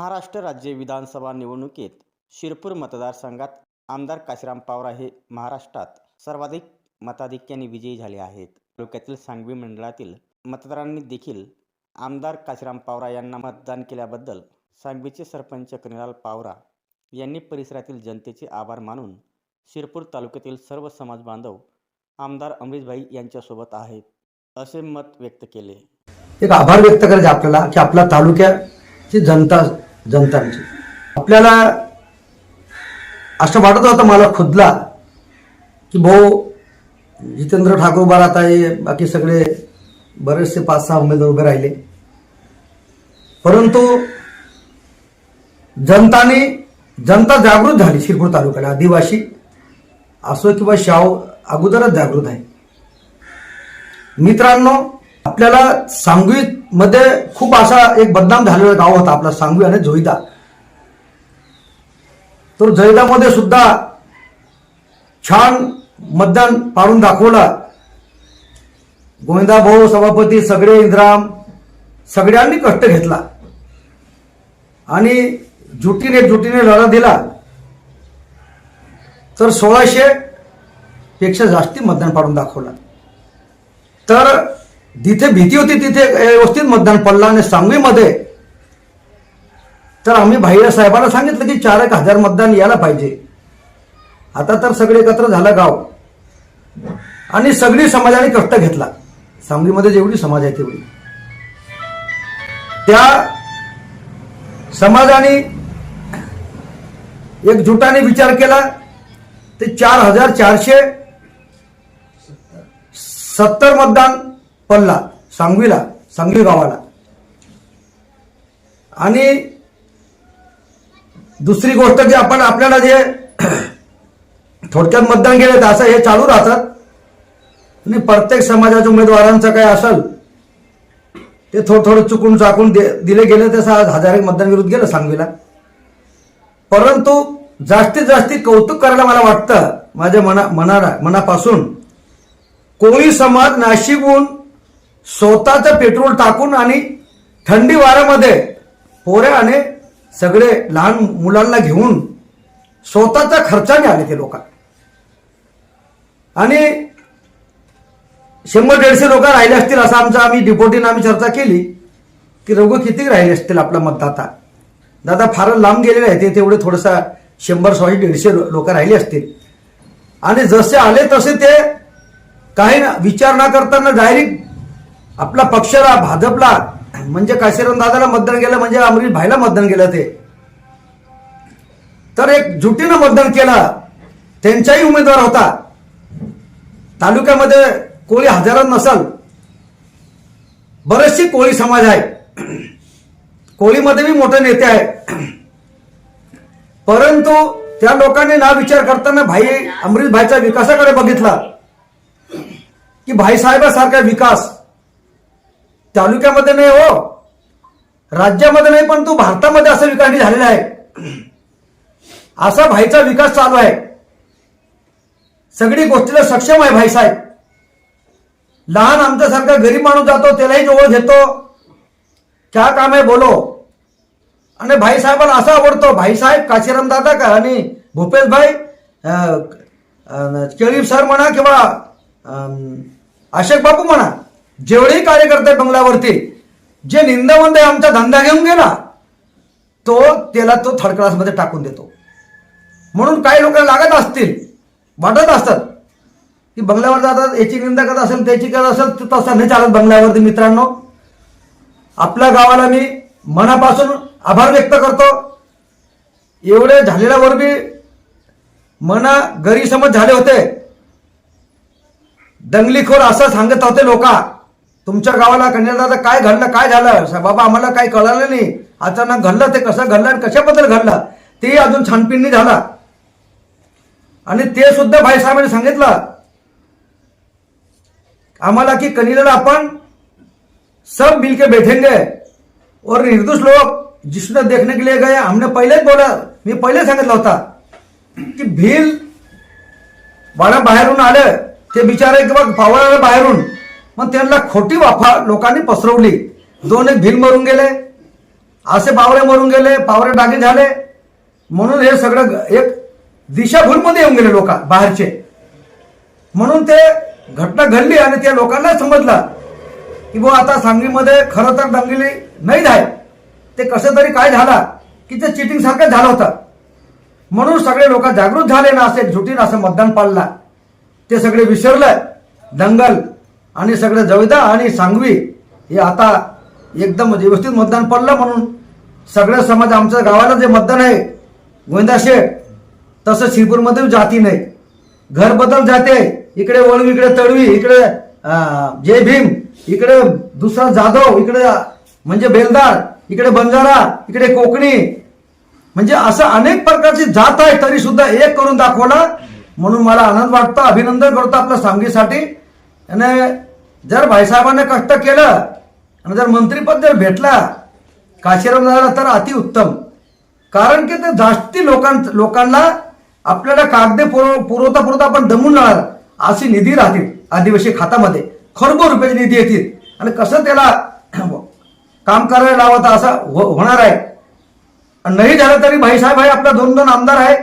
महाराष्ट्र राज्य विधानसभा निवडणुकीत शिरपूर मतदारसंघात आमदार काशीराम पावरा हे महाराष्ट्रात सर्वाधिक मताधिक्याने विजयी झाले आहेत. तालुक्यातील सांगवी मंडळातील मतदारांनी देखील आमदार काशीराम पावरा यांना मतदान केल्याबद्दल सांगवीचे सरपंच कनिलाल पावरा यांनी परिसरातील जनतेचे आभार मानून शिरपूर तालुक्यातील सर्व समाज बांधव आमदार अमरीशभाई यांच्यासोबत आहेत असे मत व्यक्त केले. एक आभार व्यक्त करायचे आपल्याला की आपल्या तालुक्याची जनता जनतांची. आपल्याला असं वाटत होतं मला खुदला की भाऊ जितेंद्र ठाकूर उभा राहत आहे बाकी सगळे बरेचसे पाच सहा उमेदवार उभे राहिले. परंतु जनताने जनता जागृत झाली शिरपूर तालुक्याला आदिवासी असो किंवा शाव अगोदरच जागृत आहे. मित्रांनो आपल्याला सांगवी मध्ये खूप असा एक बदनाम झालेला गाव होता आपला सांगवी आणि जोईदा तर जैदामध्ये सुद्धा छान मतदान पाडून दाखवला. गोविंदा भाऊ सभापती सगळे इंद्राम सगळ्यांनी कष्ट घेतला. आणि जुटीने जुटीने लढा दिला. तर सोळाशे पेक्षा जास्ती मतदान पाडून दाखवला. तर जिथे भीती होती तिथे व्यवस्थित मतदान पडलं आणि सांगवीमध्ये तर आम्ही भाईया साहेबांना सांगितलं की चार एक हजार मतदान यायला पाहिजे. आता तर सगळे एकत्र झालं गाव. आणि सगळी समाजाने कष्ट घेतला. सांगलीमध्ये जेवढी समाज आहे तेवढी. त्या समाजाने एकजुटाने विचार केला. ते चार हजार चारशे सत्तर मतदान पल्ला सांगवीला सांगवी गावाला. आणि दुसरी गोष्ट जी आपण आपल्याला जे थोडक्यात मतदान केलं तर असं हे चालू राहतात. आणि प्रत्येक समाजाच्या उमेदवारांचं काय असेल ते थोडं थोडं चुकून चाकून दे दिले गेले तसं आज हजार एक मतदान विरुद्ध गेलं सांगवीला. परंतु जास्तीत जास्ती कौतुक करायला मला वाटतं माझ्या मना मनाला मनापासून कोळी समाज नाशिकहून स्वतःचं पेट्रोल टाकून आणि थंडी वाऱ्यामध्ये पोऱ्या आणि सगळे लहान मुलांना घेऊन स्वतःच्या खर्चाने आले ते लोक. आणि शंभर दीडशे लोक राहिले असतील असं आमचं आम्ही डिपोटीनं आम्ही चर्चा केली की रोग किती राहिले असतील आपला मतदाता? दादा फार लांब गेलेले आहे ते तेवढे थोडंसं शंभर सोळी दीडशे लोक राहिले असतील. आणि जसे आले तसे ते काही ना विचार न करताना डायरेक्ट आपला पक्षाला भाजपला म्हणजे काशीराम दादाला मतदान केलं म्हणजे अमरीश भाईला मतदान केलं ते. तर एक जुटीनं मतदान केलं. त्यांचाही उमेदवार होता. तालुक्यामध्ये कोळी हजारात नसल. बरेचसे कोळी समाज आहे. कोळीमध्ये बी मोठे नेते आहे परंतु त्या लोकांनी ना विचार करताना भाई अमरीश भाईच्या विकासाकडे बघितला. की भाईसाहेबासारखा विकास. तालुक्यामध्ये नाही हो. राज्यामध्ये नाही पण तो भारतामध्ये असा विकास झालेला आहे. असा भाईचा विकास चालू आहे. सगळी गोष्टीला सक्षम आहे भाईसाहेब लहान आमच्यासारखा गरीब माणूस जातो त्यालाही जवळ घेतो. क्या काम आहे बोलो. आणि भाईसाहेबांना असा आवडतो भाईसाहेब काशीराम दादा का आणि भूपेश भाई केळी सर म्हणा किंवा अशोक बापू म्हणा जेवढेही कार्यकर्ते बंगल्यावरती जे निंदावंत आहे आमचा धंदा घेऊन गेला तो त्याला तो थर्ड क्लासमध्ये टाकून देतो. म्हणून काही लोकांना लागत असतील वाटत असतात की बंगल्यावर जातात याची निंदा करत असेल त्याची करत असेल तर तसं नाही चालत बंगल्यावरती मित्रांनो. आपल्या गावाला मी मनापासून आभार व्यक्त करतो. एवढे झालेल्यावर बी मना गैरसमज झाले होते. दंगलीखोर असं सांगत होते लोक तुमच्या गावाला कन्यादादा काय घडलं काय झालं? बाबा आम्हाला काही कळालं नाही. अचानक घडलं ते कसं घडलं आणि कशाबद्दल घडलं? तेही अजून छानपिणी नाही झाला. आणि ते सुद्धा भाईसाहेबांनी सांगितलं. आम्हाला की कनिलेला आपण सब मिलके बैठेंगे. और निर्दोष लोग जिसने देखने के लिए गए हमने पहिलेच बोला मी पहिले सांगितलं होता की भील वाडा बाहेरून आलं. ते बिचारे किंवा पावला बाहेरून मग त्यांना खोटी वाफा लोकांनी पसरवली. दोन एक भील मरून गेले. असे पावरे मरून गेले पावरे डागे झाले. म्हणून हे सगळं ग- एक दिशाभूलमध्ये येऊन गेले लोक बाहेरचे. म्हणून ते घटना घडली आणि त्या लोकांना समजलं की बुवा आता सांगलीमध्ये खरं तर दंगली नाही झाले. ते कसं तरी काय झाला? की ते चिटिंग सारखं झालं होतं. म्हणून सगळे लोक जागृत झाले ना असे झुटीन असं मतदान पाडला ते सगळे विसरलं. दंगल आणि सगळे जविदा आणि सांगवी हे आता एकदम व्यवस्थित मतदान पडलं म्हणून सगळं समाज आमच्या गावाला जे मतदान आहे गोविंदा शेठ तसं शिरपूरमध्ये जाती नाही. घर बदल जाते इकडे वळवी इकडे तळवी इकडे जय भीम इकडे दुसरा जाधव इकडे म्हणजे बेलदार इकडे बंजारा इकडे कोकणी. म्हणजे असं अनेक प्रकारची जात आहे तरी सुद्धा एक करून दाखवला. म्हणून मला आनंद वाटतो अभिनंदन करतो आपल्या सांगलीसाठी आणि जर भाईसाहेबांना कष्ट केलं आणि जर मंत्रीपद जर भेटला काशीराम झाला तर अतिउत्तम कारण की ते जास्ती लोकां लोकांना आपल्याला कागदे पुरव पुरवता पुरवता आपण दमून राहणार अशी निधी राहतील आदिवासी खात्यामध्ये खरबो रुपयाची निधी येतील आणि कसं त्याला काम करायला लावत असं हो- होणार आहे. आणि नाही झालं तरी भाईसाहेब आहे आपला दोन दोन आमदार आहे